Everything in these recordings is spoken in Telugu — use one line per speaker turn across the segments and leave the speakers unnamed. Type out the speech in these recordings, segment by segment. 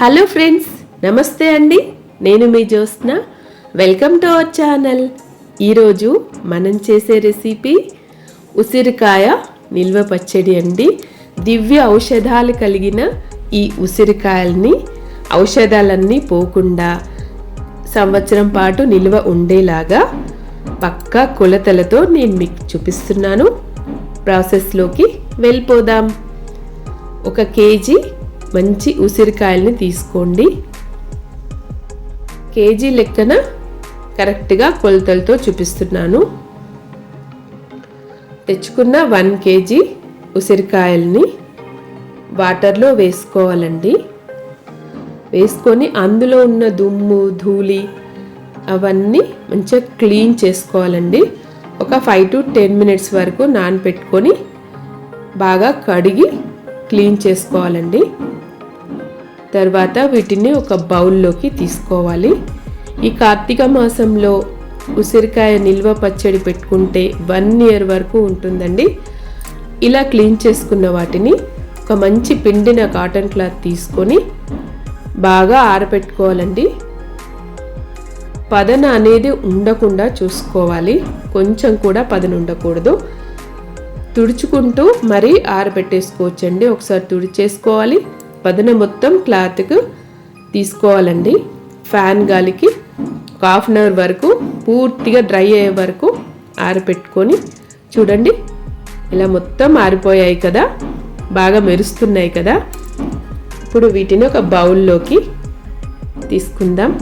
హలో ఫ్రెండ్స్ నమస్తే అండి. నేను మీ Jyotsna. Welcome to our channel. ఈరోజు మనం చేసే రెసిపీ ఉసిరికాయ నిల్వ పచ్చడి అండి. దివ్య ఔషధాలు కలిగిన ఈ ఉసిరికాయల్ని ఔషధాలన్నీ పోకుండా సంవత్సరం పాటు నిల్వ ఉండేలాగా పక్కా కొలతలతో నేను మీకు చూపిస్తున్నాను. ప్రాసెస్లోకి వెళ్ళిపోదాం. ఒక కేజీ మంచి ఉసిరికాయల్ని తీసుకోండి. కేజీ లెక్కన కరెక్ట్గా కొలతలతో చూపిస్తున్నాను. తెచ్చుకున్న వన్ కేజీ ఉసిరికాయల్ని వాటర్లో వేసుకోవాలండి. వేసుకొని అందులో ఉన్న దుమ్ము ధూళి అవన్నీ మంచిగా క్లీన్ చేసుకోవాలండి. ఒక ఫైవ్ టు టెన్ మినిట్స్ వరకు నానపెట్టుకొని బాగా కడిగి క్లీన్ చేసుకోవాలండి. తర్వాత వీటిని ఒక బౌల్లోకి తీసుకోవాలి. ఈ కార్తీక మాసంలో ఉసిరికాయ నిల్వ పచ్చడి పెట్టుకుంటే వన్ ఇయర్ వరకు ఉంటుందండి. ఇలా క్లీన్ చేసుకున్న వాటిని ఒక మంచి పిండిన కాటన్ క్లాత్ తీసుకొని బాగా ఆరబెట్టుకోవాలండి పదన అనేది ఉండకుండా చూసుకోవాలి. కొంచెం కూడా పదన ఉండకూడదు. తుడుచుకుంటూ మరీ ఆరబెట్టేసుకోవచ్చండి. ఒకసారి తుడిచేసుకోవాలి. పదన మొత్తం క్లాత్కు తీసుకోవాలండి. ఫ్యాన్ గాలికి ఒక హాఫ్ అన్ అవర్ వరకు పూర్తిగా డ్రై అయ్యే వరకు ఆరిపెట్టుకొని చూడండి. ఇలా మొత్తం ఆరిపోయాయి కదా బాగా మెరుస్తున్నాయి కదా. ఇప్పుడు వీటిని ఒక బౌల్లోకి తీసుకుందాం.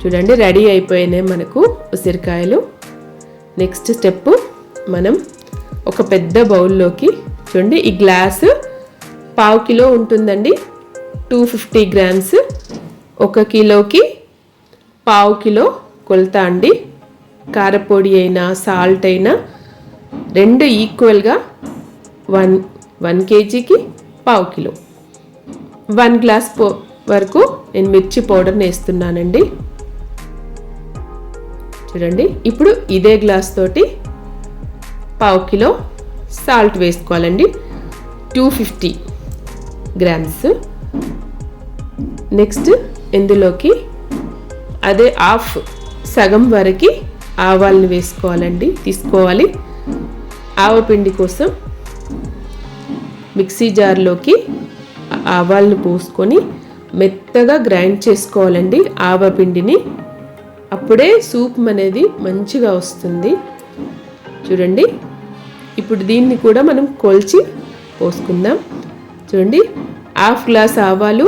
చూడండి రెడీ అయిపోయినాయి మనకు ఉసిరికాయలు. నెక్స్ట్ స్టెప్ మనం ఒక పెద్ద బౌల్లోకి చూడండి. ఈ గ్లాస్ పావు కిలో ఉంటుందండి. Two fifty grams. ఒక కిలోకి పావు కిలో కొలత అండి. కారపొడి అయినా సాల్ట్ అయినా రెండు ఈక్వల్గా వన్ వన్ కేజీకి పావు కిలో. వన్ గ్లాస్ పో వరకు నేను మిర్చి పౌడర్ని వేస్తున్నానండి. చూడండి. ఇప్పుడు ఇదే గ్లాస్ తోటి పావు కిలో సాల్ట్ వేసుకోవాలండి. Two fifty grams. నెక్స్ట్ ఇందులోకి అదే హాఫ్ సగం వరకు ఆవాలని వేసుకోవాలండి. తీసుకోవాలి. ఆవపిండి కోసం మిక్సీ జార్లోకి ఆవాలను పోసుకొని మెత్తగా గ్రైండ్ చేసుకోవాలండి ఆవపిండిని అప్పుడే సూప్ అనేది మంచిగా వస్తుంది. చూడండి. ఇప్పుడు దీన్ని కూడా మనం కొల్చి పోసుకుందాం. చూడండి హాఫ్ గ్లాస్ ఆవాలు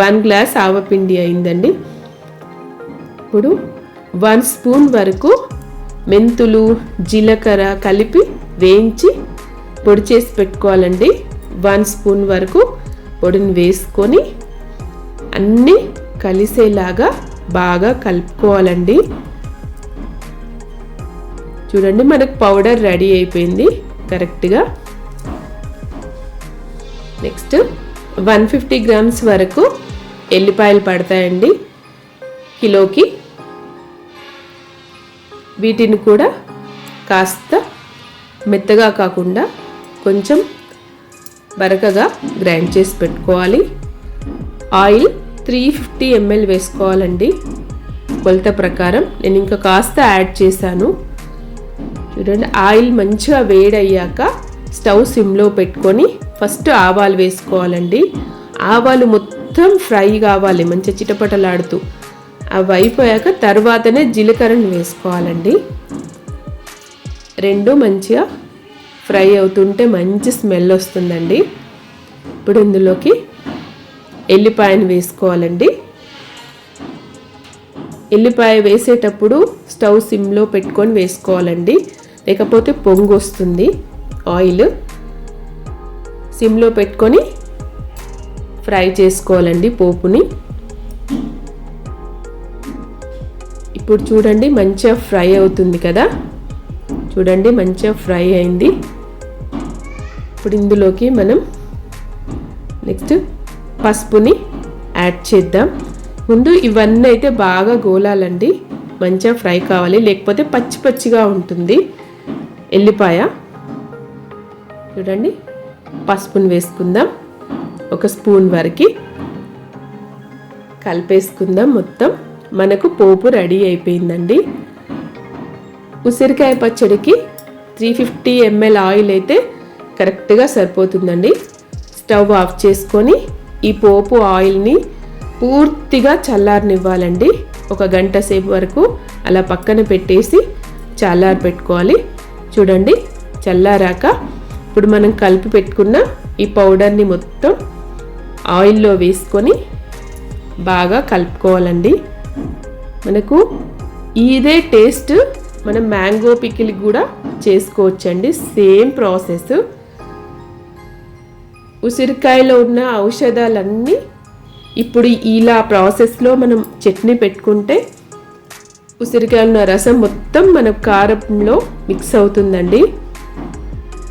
వన్ గ్లాస్ ఆవపిండి అయిందండి. ఇప్పుడు వన్ స్పూన్ వరకు మెంతులు జీలకర్ర కలిపి వేయించి పొడి చేసి పెట్టుకోవాలండి. వన్ స్పూన్ వరకు పొడిని వేసుకొని అన్నీ కలిసేలాగా బాగా కలుపుకోవాలండి. చూడండి మనకు పౌడర్ రెడీ అయిపోయింది. కరెక్ట్గా. నెక్స్ట్ వన్ ఫిఫ్టీ గ్రామ్స్ వరకు ఎల్లిపాయలు పడతాయండి కిలోకి. వీటిని కూడా కాస్త మెత్తగా కాకుండా కొంచెం బరకగా గ్రైండ్ చేసి పెట్టుకోవాలి. ఆయిల్ త్రీ ఫిఫ్టీ ఎంఎల్ వేసుకోవాలండి. కొలత ప్రకారం నేను ఇంకా కాస్త యాడ్ చేశాను. చూడండి. ఆయిల్ మంచిగా వేడయ్యాక స్టవ్ సిమ్లో పెట్టుకొని ఫస్ట్ ఆవాలు వేసుకోవాలండి. ఆవాలు మొత్తం ఫ్రై కావాలి మంచిగా చిటపటలాడుతూ. అవి అయిపోయాక తర్వాతనే జీలకర్రను వేసుకోవాలండి. రెండు మంచిగా ఫ్రై అవుతుంటే మంచి స్మెల్ వస్తుందండి. ఇప్పుడు ఇందులోకి ఎల్లిపాయను వేసుకోవాలండి. ఎల్లిపాయ వేసేటప్పుడు స్టవ్ సిమ్లో పెట్టుకొని వేసుకోవాలండి. లేకపోతే పొంగు వస్తుంది ఆయిల్. సిమ్లో పెట్టుకొని ఫ్రై చేసుకోవాలండి పోపుని. ఇప్పుడు చూడండి మంచిగా ఫ్రై అవుతుంది కదా. చూడండి మంచిగా ఫ్రై అయింది. ఇప్పుడు ఇందులోకి మనం నెక్స్ట్ పసుపుని యాడ్ చేద్దాం. ముందు ఇవన్నీ అయితే బాగా గోలాలండి. మంచిగా ఫ్రై కావాలి. లేకపోతే పచ్చి పచ్చిగా ఉంటుంది. ఎల్లిపాయ. చూడండి పసుపుని వేసుకుందాం. ఒక స్పూన్ వరకు కలిపేసుకుందాం మొత్తం. మనకు పోపు రెడీ అయిపోయిందండి. ఉసిరికాయ పచ్చడికి త్రీ ఫిఫ్టీ ఎంఎల్ ఆయిల్ అయితే కరెక్ట్గా సరిపోతుందండి. స్టవ్ ఆఫ్ చేసుకొని ఈ పోపు ఆయిల్ని పూర్తిగా చల్లారనివ్వాలండి. ఒక గంట సేపు వరకు అలా పక్కన పెట్టేసి చల్లారి పెట్టుకోవాలి చూడండి చల్లారాక ఇప్పుడు మనం కలిపి పెట్టుకున్న ఈ పౌడర్ని మొత్తం ఆయిల్లో వేసుకొని బాగా కలుపుకోవాలండి. మనకు ఇదే టేస్ట్ మనం మ్యాంగో పికిల్ కూడా చేసుకోవచ్చండి సేమ్ ప్రాసెస్. ఉసిరికాయలో ఉన్న ఔషధాలన్నీ ఇప్పుడు ఇలా ప్రాసెస్లో మనం చట్నీ పెట్టుకుంటే ఉసిరికాయలున్న రసం మొత్తం మన కారంలో మిక్స్ అవుతుందండి.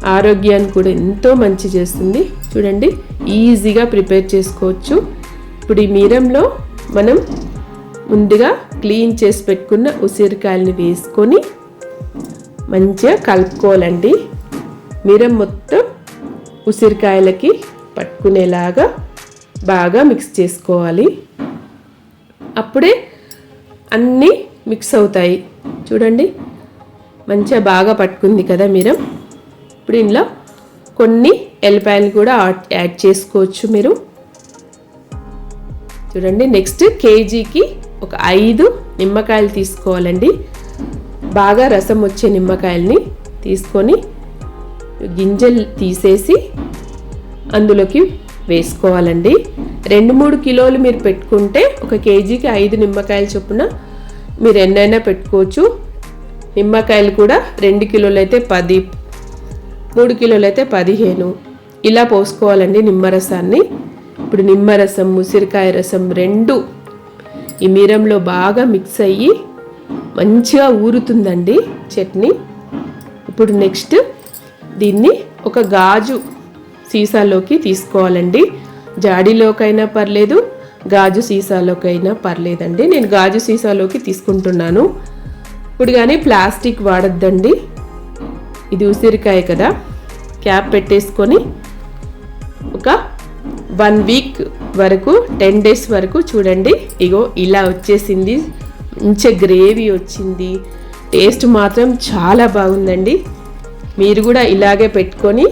ఆరోగ్యాన్ని కూడా ఎంతో మంచి చేస్తుంది. చూడండి ఈజీగా ప్రిపేర్ చేసుకోవచ్చు. ఇప్పుడు ఈ మీరంలో మనం ముందుగా క్లీన్ చేసి పెట్టుకున్న ఉసిరికాయలని వేసుకొని మంచిగా కలుపుకోవాలండి. మీరం మొత్తం ఉసిరికాయలకి పట్టుకునేలాగా బాగా మిక్స్ చేసుకోవాలి. అప్పుడే అన్నీ మిక్స్ అవుతాయి. చూడండి మంచిగా బాగా పట్టుకుంది కదా మీరు. ఇప్పుడు ఇందులో కొన్ని ఎల్లిపాయలు కూడా యాడ్ చేసుకోవచ్చు మీరు. చూడండి నెక్స్ట్ కేజీకి ఒక ఐదు నిమ్మకాయలు తీసుకోవాలండి. బాగా రసం వచ్చే నిమ్మకాయల్ని తీసుకొని గింజలు తీసేసి అందులోకి వేసుకోవాలండి. రెండు మూడు కిలోలు మీరు పెట్టుకుంటే ఒక కేజీకి ఐదు నిమ్మకాయలు చొప్పున మీరు ఎన్నైనా పెట్టుకోవచ్చు. నిమ్మకాయలు కూడా రెండు కిలోలు అయితే పది మూడు కిలోలు అయితే పదిహేను. ఇలా పోసుకోవాలండి నిమ్మరసాన్ని. ఇప్పుడు నిమ్మరసం ఉసిరికాయ రసం రెండు ఈ మీరంలో బాగా మిక్స్ అయ్యి మంచిగా ఊరుతుందండి చట్నీ. ఇప్పుడు నెక్స్ట్ దీన్ని ఒక గాజు సీసాలోకి తీసుకోవాలండి. జాడీలోకైనా పర్లేదు గాజు సీసాలోకైనా పర్లేదండి. నేను గాజు సీసాలోకి తీసుకుంటున్నాను. ఇప్పుడు కానీ ప్లాస్టిక్ వాడద్దండి. ఇది ఉసిరికాయ కదా. క్యాప్ పెట్టేసుకొని ఒక వన్ వీక్ వరకు టెన్ డేస్ వరకు చూడండి. ఇగో ఇలా వచ్చేసింది. మంచి గ్రేవీ వచ్చింది. టేస్ట్ మాత్రం చాలా బాగుందండి. మీరు కూడా ఇలాగే పెట్టుకొని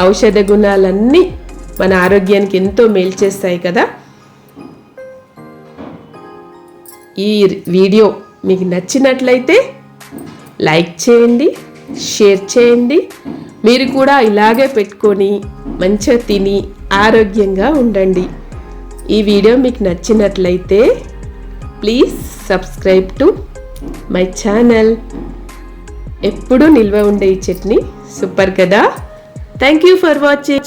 ఔషధ గుణాలన్నీ మన ఆరోగ్యానికి ఎంతో మేలు చేస్తాయి కదా. ఈ వీడియో మీకు నచ్చినట్లయితే లైక్ చేయండి షేర్ చేయండి. మీరు కూడా ఇలాగే పెట్టుకొని మంచిగా తిని ఆరోగ్యంగా ఉండండి. ఈ వీడియో మీకు నచ్చినట్లయితే please subscribe to my channel. ఎప్పుడూ నిల్వ ఉండే ఈ చట్నీ సూపర్ కదా. Thank you for watching